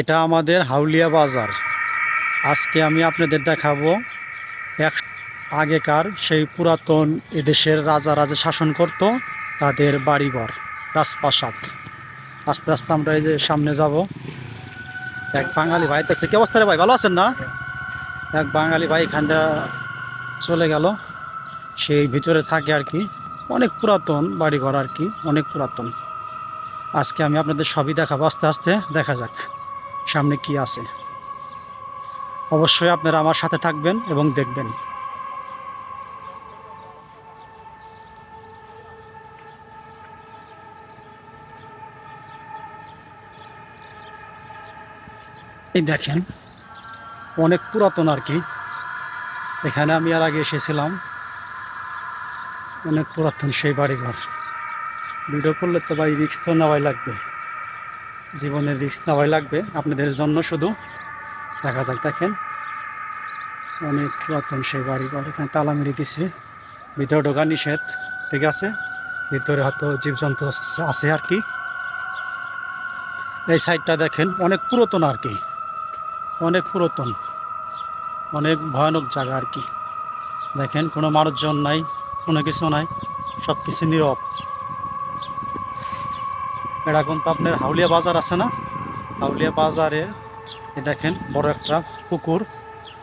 এটা আমাদের হাউলিয়া বাজার। আজকে আমি আপনাদের দেখাবো এক আগেকার সেই পুরাতন এদেশের রাজা রাজা শাসন করত, তাদের বাড়িঘর, রাজপ্রাসাদ। আস্তে আস্তে আমরা এই যে সামনে যাব। এক বাঙালি ভাই আছে। কি অবস্থা রে ভাই? ভালো আছেন না? এক বাঙালি ভাই এখান দিয়ে চলে গেল। সেই ভিতরে থাকে আর কি। অনেক পুরাতন বাড়িঘর আর কি, অনেক পুরাতন। আজকে আমি আপনাদের সবই দেখাবো। আস্তে আস্তে দেখা যাক। সামনে কি আছে? অবশ্যই আপনারা আমার সাথে থাকবেন এবং দেখবেন। এই দেখেন, অনেক পুরাতন আর কি। এখানে আমি আর আগে এসেছিলাম। অনেক পুরাতন সেই বাড়িঘর। ভিডিও করলে তো ভাই রিক্স তো নেওয়াই লাগবে। জীবনের রিস্ক নেওয়াই লাগবে। আপনাদের জন্য শুধু দেখা যাক, দেখেন। অনেক পুরাতন সেই বাড়িঘর এখানে তালা মেরে দিছে। ভিতরে ঢোকা নিষেধ, ঠিক আছে? ভিতরে হয়তো জীবজন্তু আছে- আছে আর কি। এই সাইডটা দেখেন, অনেক পুরাতন আর কি। অনেক পুরাতন, অনেক ভয়ানক জায়গা আর কি। দেখেন, কোনো মানুষজন নাই, কোনো কিছু নাই সব কিছু নীরব। এটা কিন্তু আপনার হাউলিয়া বাজার আছে না? হাউলিয়া বাজারে দেখেন বড় একটা কুকুর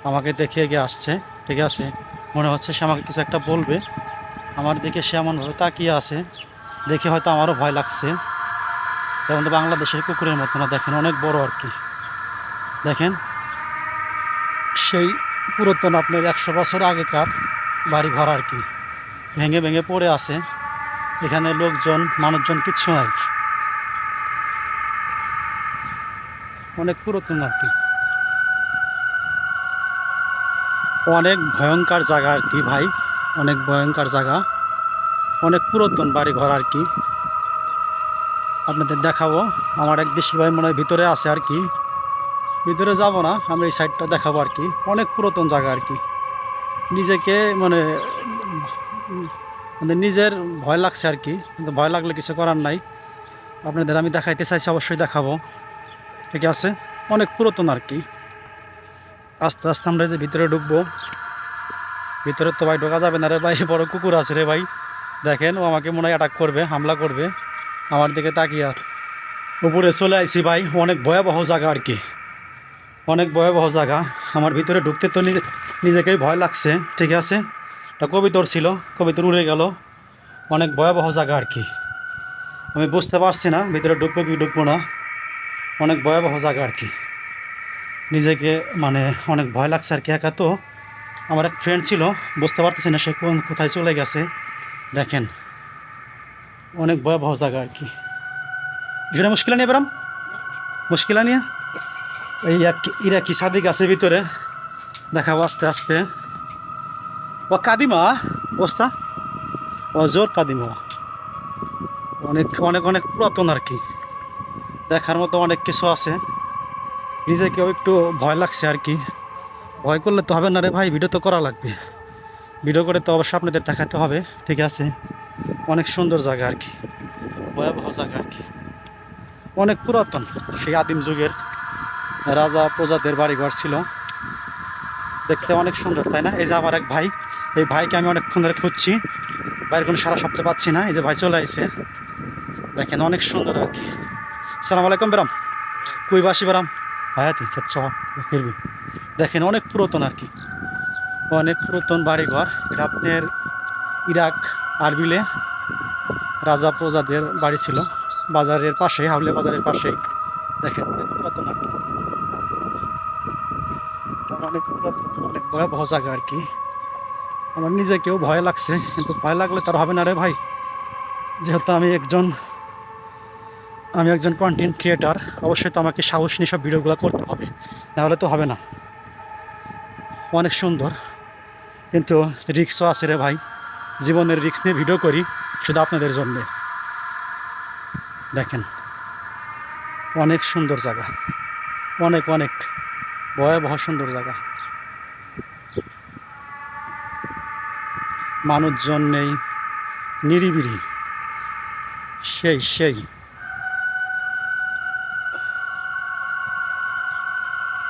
আমাকে দেখে গিয়ে আসছে, ঠিক আছে? মনে হচ্ছে সে আমাকে কিছু একটা বলবে। আমার দিকে সে এমনভাবে তাকিয়ে আছে, দেখে হয়তো আমারও ভয় লাগছে। যেমন তো বাংলাদেশের কুকুরের মতো না, দেখেন অনেক বড় আর কি। দেখেন, সেই পুরাতন আপনার একশো বছর আগেকার বাড়ি ঘর আর কি। ভেঙে ভেঙে পড়ে আছে। এখানে লোকজন, মানুষজন কিচ্ছু নাই। অনেক পুরাতন আর কি। অনেক ভয়ঙ্কর জায়গা আর কি ভাই, অনেক ভয়ঙ্কর জায়গা। অনেক পুরাতন বাড়ি ঘর আর কি। আপনাদের দেখাবো। আমার এক দেশি ভাই মনে হয় ভিতরে আছে আর কি। ভিতরে যাব না, আমি এই সাইডটা দেখাবো আর কি। অনেক পুরাতন জায়গা আর কি। নিজেকে মানে মানে নিজের ভয় লাগছে আর কি। কিন্তু ভয় লাগলে কিছু করার নাই। আপনাদের আমি দেখাইতে চাইছি, অবশ্যই দেখাবো। ঠিক আছে? অনেক পুরাতন আর কি। আস্তে আস্তে আমরা যে ভিতরে ঢুকবো। ভিতরে তো ভাই ঢোকা যাবে না রে ভাই, বড় কুকুর আছে রে ভাই। দেখেন, ও আমাকে মনে হয় অ্যাটাক করবে, হামলা করবে। আমার দিকে তাকিয়ে আর। উপরে চলে আইছি ভাই, অনেক ভয়াবহ জায়গা আর কি। অনেক ভয়াবহ জায়গা। আমার ভিতরে ঢুকতে তো নিজে- নিজেকেই ভয় লাগছে, ঠিক আছে? একটা কবিতর ছিল, কবিতর উড়ে গেল। অনেক ভয়াবহ জায়গা আর কি। আমি বুঝতে পারছি না, ভিতরে ঢুকবো কি ঢুকবো না। অনেক ভয়াবহ জায়গা আর কি। নিজেকে মানে অনেক ভয় লাগছে আর কি একা। তো আমার এক ফ্রেন্ড ছিল, বুঝতে পারতেছি না সে কোন, কোথায় চলে গেছে। দেখেন, অনেক ভয়াবহ জায়গা আর কি। যেটা মুশকিলা নিয়ে বেরাম। মুশকিলা নিয়ে এই এক ইরা কি সাদিক আছে ভিতরে। দেখাবো আস্তে আস্তে। ও কাদিমা বস্তা ও জোর কাদিমা। অনেক অনেক অনেক পুরাতন আর কি। দেখার মতো অনেক কিছু আছে। নিজেকেও একটু ভয় লাগছে আর কি। ভয় করলে তো হবে না রে ভাই ভিডিও তো করা লাগবে। ভিডিও করে তো অবশ্যই আপনাদের দেখাতে হবে, ঠিক আছে? অনেক সুন্দর জায়গা আর কি। ভয়াবহ জায়গা আর কি। অনেক পুরাতন। সেই আদিম যুগের রাজা প্রজাদের বাড়িঘর ছিল। দেখতে অনেক সুন্দর, তাই না? এই যে আমার এক ভাই, এই ভাইকে আমি অনেকক্ষণ ধরে খুঁজছি। ভাইয়ের কোনো সারা শব্দ পাচ্ছি না। এই যে ভাই চলে আসছে দেখেন অনেক সুন্দর আর কি। সালাম আলাইকুম বেরাম। কুই বাসি বেরাম? হায়াতি চাচ্ছা ফিরবি। দেখেন অনেক পুরাতন আর কি। অনেক পুরাতন বাড়িঘর। এটা আপনার ইরাক আরবিলে রাজা প্রজাদের বাড়ি ছিল। বাজারের পাশে হাওলে বাজারের পাশেই। দেখেন অনেক পুরাতন আর কি। অনেক পুরাতন অনেক ভয়াবহ জায়গা আর কি। আমার নিজেকেও ভয় লাগছে কিন্তু ভয় লাগলে তার হবে না রে ভাই। যেহেতু আমি একজন আমি একজন কন্টেন্ট ক্রিয়েটার অবশ্যই তো আমাকে সাহস নিয়ে সব ভিডিওগুলো করতে হবে, নাহলে তো হবে না। অনেক সুন্দর, কিন্তু রিক্সও আছে রে ভাই। জীবনের রিক্স নিয়ে ভিডিও করি, শুধু আপনাদের জন্যে। দেখেন, অনেক সুন্দর জায়গা। অনেক অনেক, ভয়াবহ সুন্দর জায়গা। মানুষজন নেই নিরিবিরি সেই সেই।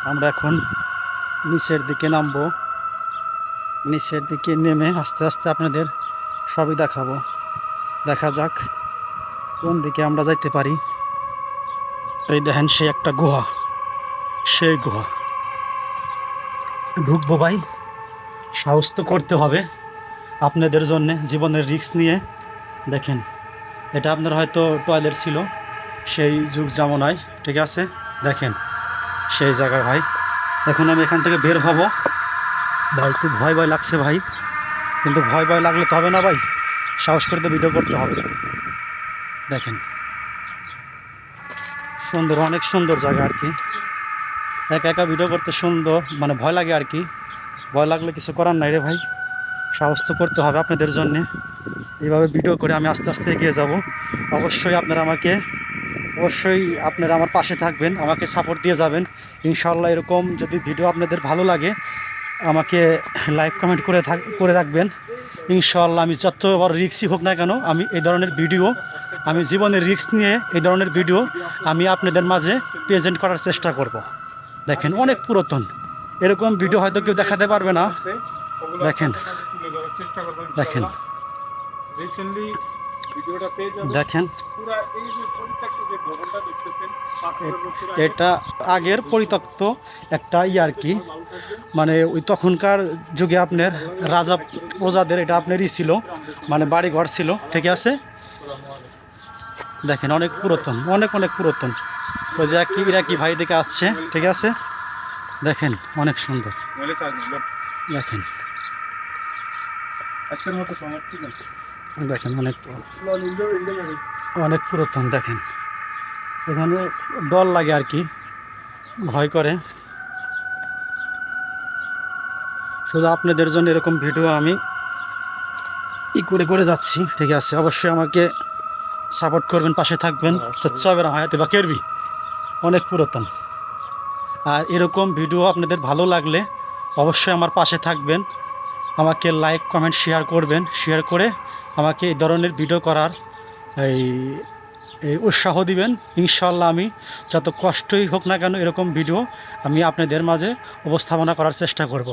আমরা এখন নিচের দিকে নামবো। নিচের দিকে নেমে আস্তে আস্তে আপনাদের সবই দেখাবো। দেখা যাক কোন দিকে আমরা যাইতে পারি। এই দেখেন সে একটা গুহা, সেই গুহা। ঢুকবো ভাই, সাহস তো করতে হবে আপনাদের জন্যে জীবনের রিস্ক নিয়ে। দেখেন, এটা আপনার হয়তো টয়লেট ছিল সেই যুগ জামানায়, ঠিক আছে? দেখেন। সেই জায়গায় ভাই। এখন আমি এখান থেকে বের হব। ভাই, একটু ভয় ভয় লাগছে ভাই। কিন্তু ভয় ভয় লাগলে তো হবে না ভাই। সাহস করে তো ভিডিও করতে হবে। দেখেন। সুন্দর, অনেক সুন্দর জায়গা আর কি। একা একা ভিডিও করতে সুন্দর মানে ভয় লাগে আর কি। ভয় লাগলে কিছু করার নাই রে ভাই। সাহস তো করতে হবে আপনাদের জন্যে। এইভাবে ভিডিও করে আমি আস্তে আস্তে এগিয়ে যাব। অবশ্যই আপনারা আমাকে অবশ্যই আপনারা আমার পাশে থাকবেন, আমাকে সাপোর্ট দিয়ে যাবেন ইনশাল্লাহ এরকম যদি ভিডিও আপনাদের ভালো লাগে, আমাকে লাইক কমেন্ট করে থাক, করে রাখবেন ইনশাল্লাহ আমি যত বড় রিক্সই হোক না কেন, আমি এই ধরনের ভিডিও আমি জীবনের রিস্ক নিয়ে এই ধরনের ভিডিও আমি আপনাদের মাঝে প্রেজেন্ট করার চেষ্টা করব দেখেন, অনেক পুরাতন এরকম ভিডিও হয়তো কেউ দেখাতে পারবে না দেখেন। দেখেন। রিসেন্টলি ভিডিওটা পেয়ে যাবেন। দেখেন। এটা আগের পরিত্যক্ত একটা ই আর কি। মানে ওই তখনকার যুগে আপনার রাজা প্রজাদের এটা আপনারই ছিল মানে বাড়ি ঘর ছিল ঠিক আছে? দেখেন অনেক পুরাতন অনেক অনেক পুরাতন। ওই যে কি ইরাকি ভাই দিকে আসছে ঠিক আছে? দেখেন অনেক সুন্দর। দেখেন। আজকের মতো সময় ঠিক আছে দেখেন অনেক অনেক পুরাতন দেখেন। এখানে ডর লাগে আর কি ভয় করে। শুধু আপনাদের জন্য এরকম ভিডিও আমি ই করে করে যাচ্ছি ঠিক আছে? অবশ্যই আমাকে সাপোর্ট করবেন পাশে থাকবেন। চাবে না হায়াতে বা কেরবি অনেক পুরাতন। আর এরকম ভিডিও আপনাদের ভালো লাগলে অবশ্যই আমার পাশে থাকবেন। আমাকে লাইক কমেন্ট শেয়ার করবেন। শেয়ার করে আমাকে এই ধরনের ভিডিও করার এই এই উৎসাহ দিবেন। ইনশাল্লাহ আমি যত কষ্টই হোক না কেন এরকম ভিডিও আমি আপনাদের মাঝে উপস্থাপনা করার চেষ্টা করব।